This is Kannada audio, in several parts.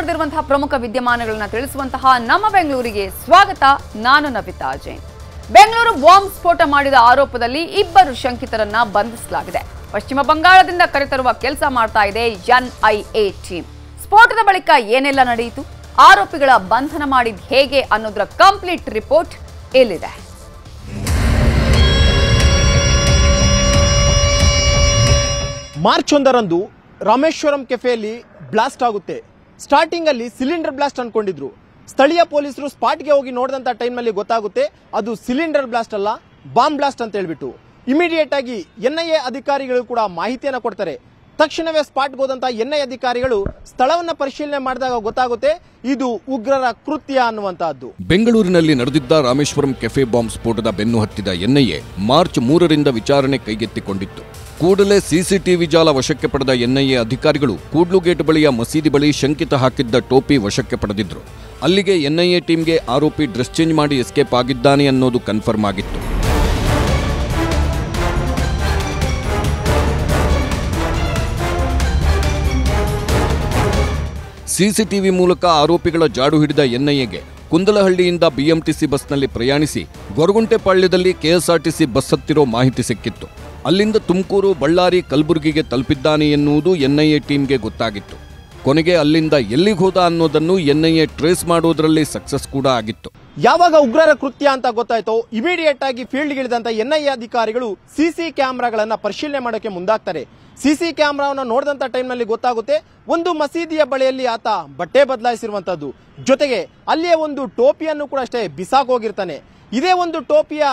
ನಡೆದಿರುವಂತಹ ಪ್ರಮುಖ ವಿದ್ಯಮಾನಗಳನ್ನ ತಿಳಿಸುವಂತಹ ನಮ್ಮ ಬೆಂಗಳೂರಿಗೆ ಸ್ವಾಗತ. ನಾನು ನವಿತಾ ಜೈನ್. ಬೆಂಗಳೂರು ಬಾಂಬ್ ಸ್ಫೋಟ ಮಾಡಿದ ಆರೋಪದಲ್ಲಿ ಇಬ್ಬರು ಶಂಕಿತರನ್ನ ಬಂಧಿಸಲಾಗಿದೆ. ಪಶ್ಚಿಮ ಬಂಗಾಳದಿಂದ ಕರೆತರುವ ಕೆಲಸ ಮಾಡ್ತಾ ಇದೆ ಎನ್ಐಎ ಟೀಮ್. ಸ್ಫೋಟದ ಬಳಿಕ ಏನೆಲ್ಲ ನಡೆಯಿತು? ಆರೋಪಿಗಳ ಬಂಧನ ಮಾಡಿದ್ ಹೇಗೆ ಅನ್ನೋದರ ಕಂಪ್ಲೀಟ್ ರಿಪೋರ್ಟ್ ಇಲ್ಲಿದೆ ಮಾರ್ಚ್ ಒಂದರಂದು ರಾಮೇಶ್ವರಂ ಕೆಫೆಯಲ್ಲಿ ಬ್ಲಾಸ್ಟ್ ಆಗುತ್ತೆ. ಸ್ಟಾರ್ಟಿಂಗ್ ಅಲ್ಲಿ ಸಿಲಿಂಡರ್ ಬ್ಲಾಸ್ಟ್ ಅನ್ಕೊಂಡಿದ್ರು. ಸ್ಥಳೀಯ ಪೊಲೀಸರು ಸ್ಪಾಟ್ಗೆ ಹೋಗಿ ನೋಡಿದಂತ ಟೈಮಲ್ಲಿ ಗೊತ್ತಾಗುತ್ತೆ, ಅದು ಸಿಲಿಂಡರ್ ಬ್ಲಾಸ್ಟ್ ಅಲ್ಲ ಬಾಂಬ್ ಬ್ಲಾಸ್ಟ್ ಅಂತ ಹೇಳ್ಬಿಟ್ಟು. ಇಮಿಡಿಯೇಟ್ ಆಗಿ ಎನ್ಐಎ ಅಧಿಕಾರಿಗಳು ಕೂಡ ಮಾಹಿತಿಯನ್ನ ಕೊಡ್ತಾರೆ. ತಕ್ಷಣವೇ ಸ್ಪಾಟ್ ಹೋದಂತ ಎನ್ಐ ಅಧಿಕಾರಿಗಳು ಸ್ಥಳವನ್ನ ಪರಿಶೀಲನೆ ಮಾಡಿದಾಗ ಗೊತ್ತಾಗುತ್ತೆ ಇದು ಉಗ್ರರ ಕೃತ್ಯ ಅನ್ನುವಂತಹದ್ದು. ಬೆಂಗಳೂರಿನಲ್ಲಿ ನಡೆದಿದ್ದ ರಾಮೇಶ್ವರಂ ಕೆಫೆ ಬಾಂಬ್ ಸ್ಫೋಟದ ಬೆನ್ನು ಹತ್ತಿದ ಎನ್ಐಎ ಮಾರ್ಚ್ ಮೂರರಿಂದ ವಿಚಾರಣೆ ಕೈಗೆತ್ತಿಕೊಂಡಿತ್ತು. ಕೂಡಲೇ ಸಿಸಿಟಿವಿ ಜಾಲ ವಶಕ್ಕೆ ಪಡೆದ ಎನ್ಐಎ ಅಧಿಕಾರಿಗಳು ಕೂಡ್ಲುಗೇಟ್ ಬಳಿಯ ಮಸೀದಿ ಬಳಿ ಶಂಕಿತ ಹಾಕಿದ್ದ ಟೋಪಿ ವಶಕ್ಕೆ ಪಡೆದಿದ್ರು. ಅಲ್ಲಿಗೆ ಎನ್ಐಎ ಟೀಮ್ಗೆ ಆರೋಪಿ ಡ್ರೆಸ್ ಚೇಂಜ್ ಮಾಡಿ ಎಸ್ಕೇಪ್ ಆಗಿದ್ದಾನೆ ಅನ್ನೋದು ಕನ್ಫರ್ಮ್ ಆಗಿತ್ತು. ಸಿಸಿಟಿವಿ ಮೂಲಕ ಆರೋಪಿಗಳ ಜಾಡು ಹಿಡಿದ ಎನ್ಐಎಗೆ ಕುಂದಲಹಳ್ಳಿಯಿಂದ ಬಿಎಂಟಿಸಿ ಬಸ್ನಲ್ಲಿ ಪ್ರಯಾಣಿಸಿ ಗೊರಗುಂಟೆಪಾಳ್ಯದಲ್ಲಿ ಕೆಎಸ್ಆರ್ಟಿಸಿ ಬಸ್ ಹತ್ತಿರೋ ಮಾಹಿತಿ ಸಿಕ್ಕಿತ್ತು. ಅಲ್ಲಿಂದ ತುಮಕೂರು, ಬಳ್ಳಾರಿ, ಕಲಬುರಗಿಗೆ ತಲುಪಿದ್ದಾನೆ ಎನ್ನುವುದು ಎನ್ಐಎ ಟೀಮ್ಗೆ ಗೊತ್ತಾಗಿತ್ತು. ಕೊನೆಗೆ ಅಲ್ಲಿಂದ ಎಲ್ಲಿಗೆ ಹೋದ ಅನ್ನೋದನ್ನು ಎನ್ಐಎ ಟ್ರೇಸ್ ಮಾಡೋದರಲ್ಲಿ ಸಕ್ಸಸ್ ಕೂಡ ಆಗಿತ್ತು. ಯಾವಾಗ ಉಗ್ರರ ಕೃತ್ಯ ಅಂತ ಗೊತ್ತಾಯ್ತೋ ಇಮಿಡಿಯೇಟ್ ಆಗಿ ಫೀಲ್ಡ್ ಇಳಿದಂತ ಎನ್ಐಎ ಅಧಿಕಾರಿಗಳು ಸಿಸಿ ಕ್ಯಾಮೆರಾಗಳನ್ನ ಪರಿಶೀಲನೆ ಮಾಡೋಕೆ ಮುಂದಾಗ್ತಾರೆ. ಸಿಸಿ ಕ್ಯಾಮೆರಾವನ್ನ ನೋಡಿದಂತ ಟೈಮ್ನಲ್ಲಿ ಗೊತ್ತಾಗುತ್ತೆ ಒಂದು ಮಸೀದಿಯ ಬಳಿಯಲ್ಲಿ ಆತ ಬಟ್ಟೆ ಬದಲಾಯಿಸಿರುವಂತದ್ದು. ಜೊತೆಗೆ ಅಲ್ಲಿಯೇ ಒಂದು ಟೋಪಿಯನ್ನು ಕೂಡ ಅಷ್ಟೇ ಬಿಸಾಕೋಗಿರ್ತಾನೆ ಇದೇ ಒಂದು ಟೋಪಿಯ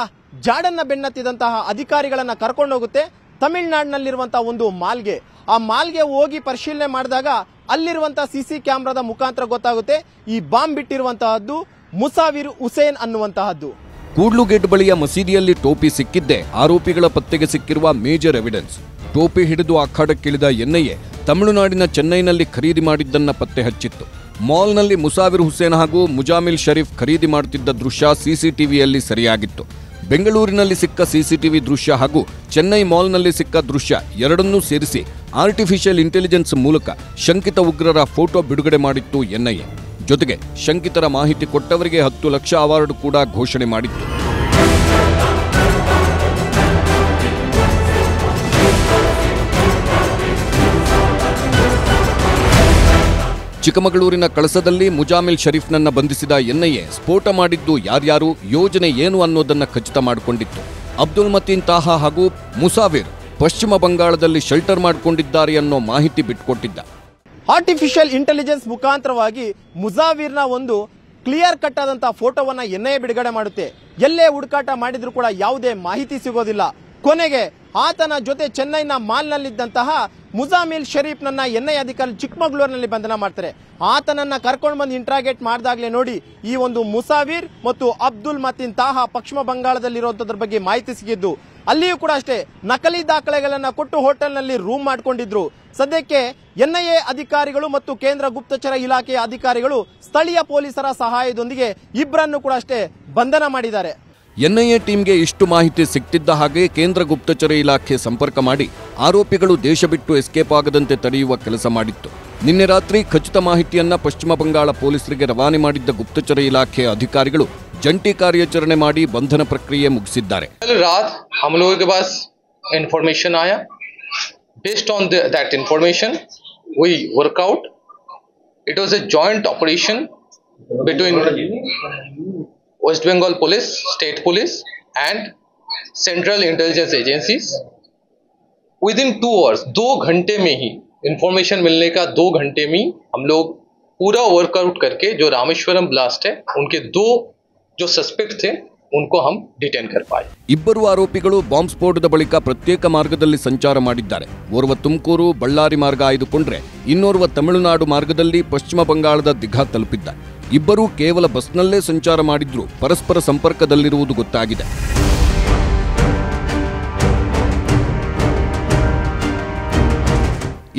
ಜಾಡನ್ನ ಬೆನ್ನತ್ತಿದಂತಹ ಅಧಿಕಾರಿಗಳನ್ನ ಕರ್ಕೊಂಡೋಗುತ್ತೆ ತಮಿಳುನಾಡಿನಲ್ಲಿರುವಂತಹ ಒಂದು ಮಾಲ್ಗೆ. ಆ ಮಾಲ್ಗೆ ಹೋಗಿ ಪರಿಶೀಲನೆ ಮಾಡಿದಾಗ ಅಲ್ಲಿರುವಂತಹ ಸಿಸಿ ಕ್ಯಾಮ್ರಾದ ಮುಖಾಂತರ ಗೊತ್ತಾಗುತ್ತೆ ಈ ಬಾಂಬ್ ಬಿಟ್ಟಿರುವಂತಹದ್ದು ಮುಸಾವಿರ್ ಹುಸೇನ್ ಅನ್ನುವಂತಹದ್ದು. ಕೂಡ್ಲುಗೇಟ್ ಬಳಿಯ ಮಸೀದಿಯಲ್ಲಿ ಟೋಪಿ ಸಿಕ್ಕಿದ್ದೇ ಆರೋಪಿಗಳ ಪತ್ತೆಗೆ ಸಿಕ್ಕಿರುವ ಮೇಜರ್ ಎವಿಡೆನ್ಸ್. ಟೋಪಿ ಹಿಡಿದು ಅಖಾಡಕ್ಕಿಳಿದ ಎನ್ಐಎ ತಮಿಳುನಾಡಿನ ಚೆನ್ನೈನಲ್ಲಿ ಖರೀದಿ ಮಾಡಿದ್ದನ್ನ ಪತ್ತೆ ಹಚ್ಚಿತ್ತು. ಮಾಲ್ನಲ್ಲಿ ಮುಸಾವಿರ್ ಹುಸೇನ್ ಹಾಗೂ ಮುಜಾಮಿಲ್ ಶರೀಫ್ ಖರೀದಿ ಮಾಡುತ್ತಿದ್ದ ದೃಶ್ಯ ಸಿಸಿಟಿವಿಯಲ್ಲಿ ಸರಿಯಾಗಿತ್ತು. ಬೆಂಗಳೂರಿನಲ್ಲಿ ಸಿಕ್ಕ ಸಿಸಿಟಿವಿ ದೃಶ್ಯ ಹಾಗೂ ಚೆನ್ನೈ ಮಾಲ್ನಲ್ಲಿ ಸಿಕ್ಕ ದೃಶ್ಯ ಎರಡನ್ನೂ ಸೇರಿಸಿ ಆರ್ಟಿಫಿಷಿಯಲ್ ಇಂಟೆಲಿಜೆನ್ಸ್ ಮೂಲಕ ಶಂಕಿತ ಉಗ್ರರ ಫೋಟೋ ಬಿಡುಗಡೆ ಮಾಡಿತ್ತು ಎನ್ಐಎ. ಜೊತೆಗೆ ಶಂಕಿತರ ಮಾಹಿತಿ ಕೊಟ್ಟವರಿಗೆ ಹತ್ತು ಲಕ್ಷ ಅವಾರ್ಡ್ ಕೂಡ ಘೋಷಣೆ ಮಾಡಿತ್ತು. ಚಿಕ್ಕಮಗಳೂರಿನ ಕಳಸದಲ್ಲಿ ಮುಜಾಮಿಲ್ ಶರೀಫ್ನನ್ನ ಬಂಧಿಸಿದ ಎನ್ಐಎ ಸ್ಫೋಟ ಮಾಡಿದ್ದು ಯಾರ್ಯಾರು, ಯೋಜನೆ ಏನು ಅನ್ನೋದನ್ನ ಖಚಿತ ಮಾಡಿಕೊಂಡಿತ್ತು. ಅಬ್ದುಲ್ ಮತೀನ್ ತಾಹಾ ಹಾಗೂ ಮುಸಾವಿರ್ ಪಶ್ಚಿಮ ಬಂಗಾಳದಲ್ಲಿ ಶೆಲ್ಟರ್ ಮಾಡಿಕೊಂಡಿದ್ದಾರೆ ಅನ್ನೋ ಮಾಹಿತಿ ಬಿಟ್ಕೊಟ್ಟಿದ್ದ. ಆರ್ಟಿಫಿಷಿಯಲ್ ಇಂಟೆಲಿಜೆನ್ಸ್ ಮುಖಾಂತರವಾಗಿ ಮುಜಾವಿರ್ನ ಒಂದು ಕ್ಲಿಯರ್ ಕಟ್ ಆದಂತಹ ಫೋಟೋವನ್ನ ಎನ್ಐಎ ಬಿಡುಗಡೆ ಮಾಡುತ್ತೆ. ಎಲ್ಲೇ ಹುಡುಕಾಟ ಮಾಡಿದ್ರು ಕೂಡ ಯಾವುದೇ ಮಾಹಿತಿ ಸಿಗೋದಿಲ್ಲ. ಕೊನೆಗೆ ಆತನ ಜೊತೆ ಚೆನ್ನೈನ ಮಾಲ್ನಲ್ಲಿದ್ದಂತಹ ಮುಜಾಮಿಲ್ ಶರೀಫ್ನನ್ನ ಎನ್ಐ ಅಧಿಕಾರಿ ಚಿಕ್ಕಮಗಳೂರಿನಲ್ಲಿ ಬಂಧನ ಮಾಡ್ತಾರೆ. ಆತನನ್ನ ಕರ್ಕೊಂಡು ಬಂದು ಇಂಟ್ರಾಗೇಟ್ ಮಾಡಿದಾಗ್ಲೇ ನೋಡಿ ಈ ಒಂದು ಮುಸಾವಿರ್ ಮತ್ತು ಅಬ್ದುಲ್ ಮತಿನ್ ತಾಹ ಪಶ್ಚಿಮ ಬಂಗಾಳದಲ್ಲಿರುವಂತದ್ರ ಬಗ್ಗೆ ಮಾಹಿತಿ ಸಿಗಿದ್ದು ಅಲ್ಲಿಯೂ ಕೂಡ ಅಷ್ಟೇ ನಕಲಿ ದಾಖಲೆಗಳನ್ನ ಕೊಟ್ಟು ಹೋಟೆಲ್ನಲ್ಲಿ ರೂಮ್ ಮಾಡ್ಕೊಂಡಿದ್ರು. ಸದ್ಯಕ್ಕೆ ಎನ್ಐಎ ಅಧಿಕಾರಿಗಳು ಮತ್ತು ಕೇಂದ್ರ ಗುಪ್ತಚರ ಇಲಾಖೆಯ ಅಧಿಕಾರಿಗಳು ಸ್ಥಳೀಯ ಪೊಲೀಸರ ಸಹಾಯದೊಂದಿಗೆ ಇಬ್ಬರನ್ನು ಕೂಡ ಅಷ್ಟೇ ಬಂಧನ ಮಾಡಿದ್ದಾರೆ. ಎನ್ಐಎ ಟೀಮ್ಗೆ ಇಷ್ಟು ಮಾಹಿತಿ ಸಿಕ್ತಿದ್ದ ಹಾಗೆ ಕೇಂದ್ರ ಗುಪ್ತಚರ ಇಲಾಖೆ ಸಂಪರ್ಕ ಮಾಡಿ ಆರೋಪಿಗಳು ದೇಶ ಬಿಟ್ಟು ಎಸ್ಕೇಪ್ ಆಗದಂತೆ ತಡೆಯುವ ಕೆಲಸ ಮಾಡಿತ್ತು. ನಿನ್ನೆ ರಾತ್ರಿ ಖಚಿತ ಮಾಹಿತಿಯನ್ನ ಪಶ್ಚಿಮ ಬಂಗಾಳ ಪೊಲೀಸರಿಗೆ ರವಾನೆ ಮಾಡಿದ್ದ ಗುಪ್ತಚರ ಇಲಾಖೆ ಅಧಿಕಾರಿಗಳು ಜಂಟಿ ಕಾರ್ಯಾಚರಣೆ ಮಾಡಿ ಬಂಧನ ಪ್ರಕ್ರಿಯೆ ಮುಗಿಸಿದ್ದಾರೆ. It was a joint operation between information आया based on that information we work out it was a joint operation between west bengal police state police and central intelligence agencies within two hours दो घंटे में ही इंफॉर्मेशन मिलने का दो घंटे में ही हम लोग पूरा वर्कआउट करके जो रामेश्वरम ब्लास्ट है उनके दो जो सस्पेक्ट थे उनको हम डिटेन कर पाए ಇಬ್ಬರು ಆರೋಪಿಗಳು ಬಾಂಬ್ ಸ್ಫೋಟದ ಬಳಿಕ ಪ್ರತ್ಯೇಕ ಮಾರ್ಗದಲ್ಲಿ ಸಂಚಾರ ಮಾಡಿದ್ದಾರೆ ಓರ್ವ ತುಮಕೂರು ಬಳ್ಳಾರಿ ಮಾರ್ಗ ಆಯ್ದುಕೊಂಡ್ರೆ ಇನ್ನೋರ್ವ ತಮಿಳುನಾಡು ಮಾರ್ಗದಲ್ಲಿ ಪಶ್ಚಿಮ ಬಂಗಾಳದ ದಿಘಾ ತಲುಪಿದ್ದ ಇಬ್ಬರೂ ಕೇವಲ ಬಸ್ನಲ್ಲೇ ಸಂಚಾರ ಮಾಡಿದ್ರು. ಪರಸ್ಪರ ಸಂಪರ್ಕದಲ್ಲಿರುವುದು ಗೊತ್ತಾಗಿದೆ.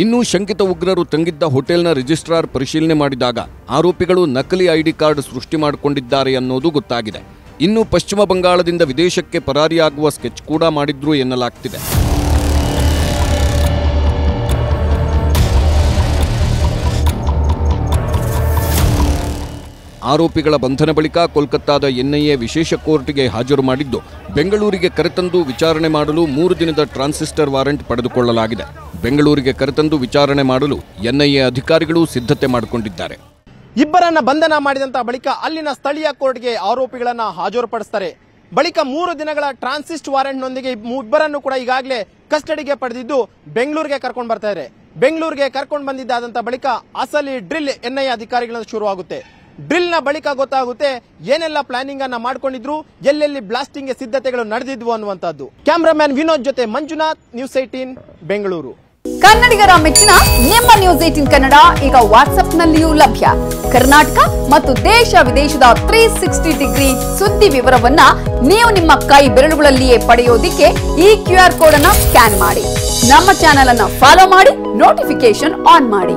ಇನ್ನು ಶಂಕಿತ ಉಗ್ರರು ತಂಗಿದ್ದ ಹೋಟೆಲ್ನ ರಿಜಿಸ್ಟ್ರಾರ್ ಪರಿಶೀಲನೆ ಮಾಡಿದಾಗ ಆರೋಪಿಗಳು ನಕಲಿ ಐಡಿ ಕಾರ್ಡ್ ಸೃಷ್ಟಿ ಮಾಡಿಕೊಂಡಿದ್ದಾರೆ ಅನ್ನೋದು ಗೊತ್ತಾಗಿದೆ. ಇನ್ನು ಪಶ್ಚಿಮ ಬಂಗಾಳದಿಂದ ವಿದೇಶಕ್ಕೆ ಪರಾರಿಯಾಗುವ ಸ್ಕೆಚ್ ಕೂಡ ಮಾಡಿದ್ರು ಎನ್ನಲಾಗ್ತಿದೆ. ಆರೋಪಿಗಳ ಬಂಧನ ಬಳಿಕ ಕೋಲ್ಕತ್ತಾದ ಎನ್ಐಎ ವಿಶೇಷ ಕೋರ್ಟ್ಗೆ ಹಾಜರು ಮಾಡಿದ್ದು, ಬೆಂಗಳೂರಿಗೆ ಕರೆತಂದು ವಿಚಾರಣೆ ಮಾಡಲು ಮೂರು ದಿನದ ಟ್ರಾನ್ಸಿಸ್ಟರ್ ವಾರೆಂಟ್ ಪಡೆದುಕೊಳ್ಳಲಾಗಿದೆ. ಬೆಂಗಳೂರಿಗೆ ಕರೆತಂದು ವಿಚಾರಣೆ ಮಾಡಲು ಎನ್ಐಎ ಅಧಿಕಾರಿಗಳು ಸಿದ್ಧತೆ ಮಾಡಿಕೊಂಡಿದ್ದಾರೆ. ಇಬ್ಬರನ್ನ ಬಂಧನ ಮಾಡಿದಂತ ಬಳಿಕ ಅಲ್ಲಿನ ಸ್ಥಳೀಯ ಕೋರ್ಟ್ಗೆ ಆರೋಪಿಗಳನ್ನ ಹಾಜರುಪಡಿಸ್ತಾರೆ. ಬಳಿಕ ಮೂರು ದಿನಗಳ ಟ್ರಾನ್ಸಿಸ್ಟ್ ವಾರೆಂಟ್ನೊಂದಿಗೆ ಇಬ್ಬರನ್ನು ಕೂಡ ಈಗಾಗಲೇ ಕಸ್ಟಡಿಗೆ ಪಡೆದಿದ್ದು ಬೆಂಗಳೂರಿಗೆ ಕರ್ಕೊಂಡು ಬರ್ತಾ ಇದ್ದಾರೆ ಬೆಂಗಳೂರಿಗೆ ಕರ್ಕೊಂಡು ಬಂದಿದ್ದಾದಂಥ ಬಳಿಕ ಅಸಲಿ ಡ್ರಿಲ್ ಎನ್ಐಎ ಅಧಿಕಾರಿಗಳಿಂದ ಶುರುವಾಗುತ್ತೆ. ಡ್ರಿಲ್ನ ಬಳಿಕ ಗೊತ್ತಾಗುತ್ತೆ ಏನೆಲ್ಲ ಪ್ಲಾನಿಂಗ್ ಅನ್ನ ಮಾಡ್ಕೊಂಡಿದ್ರು, ಎಲ್ಲೆಲ್ಲಿ ಬ್ಲಾಸ್ಟಿಂಗ್ ಸಿದ್ಧತೆಗಳು ನಡೆದಿದ್ವು ಅನ್ನುವಂಥದ್ದು. ಕ್ಯಾಮ್ರಾಮ್ಯಾನ್ ವಿನೋದ್ ಜೊತೆ ಮಂಜುನಾಥ್ ನ್ಯೂಸ್ ಏಟೀನ್ ಬೆಂಗಳೂರು. ಕನ್ನಡಿಗರ ಮೆಚ್ಚಿನ ನಿಮ್ಮ ನ್ಯೂಸ್ ಏಟಿನ್ ಕನ್ನಡ ಈಗ ವಾಟ್ಸ್ಆಪ್ನಲ್ಲಿಯೂ ಲಭ್ಯ. ಕರ್ನಾಟಕ ಮತ್ತು ದೇಶ ವಿದೇಶದ ತ್ರೀ ಸಿಕ್ಸ್ಟಿ ಡಿಗ್ರಿ ಸುದ್ದಿ ವಿವರವನ್ನ ನೀವು ನಿಮ್ಮ ಕೈ ಬೆರಳುಗಳಲ್ಲಿಯೇ ಪಡೆಯೋದಿಕ್ಕೆ ಈ ಕ್ಯೂ ಆರ್ ಕೋಡ್ ಅನ್ನ ಸ್ಕ್ಯಾನ್ ಮಾಡಿ. ನಮ್ಮ ಚಾನೆಲ್ ಅನ್ನ ಫಾಲೋ ಮಾಡಿ ನೋಟಿಫಿಕೇಶನ್ ಆನ್ ಮಾಡಿ.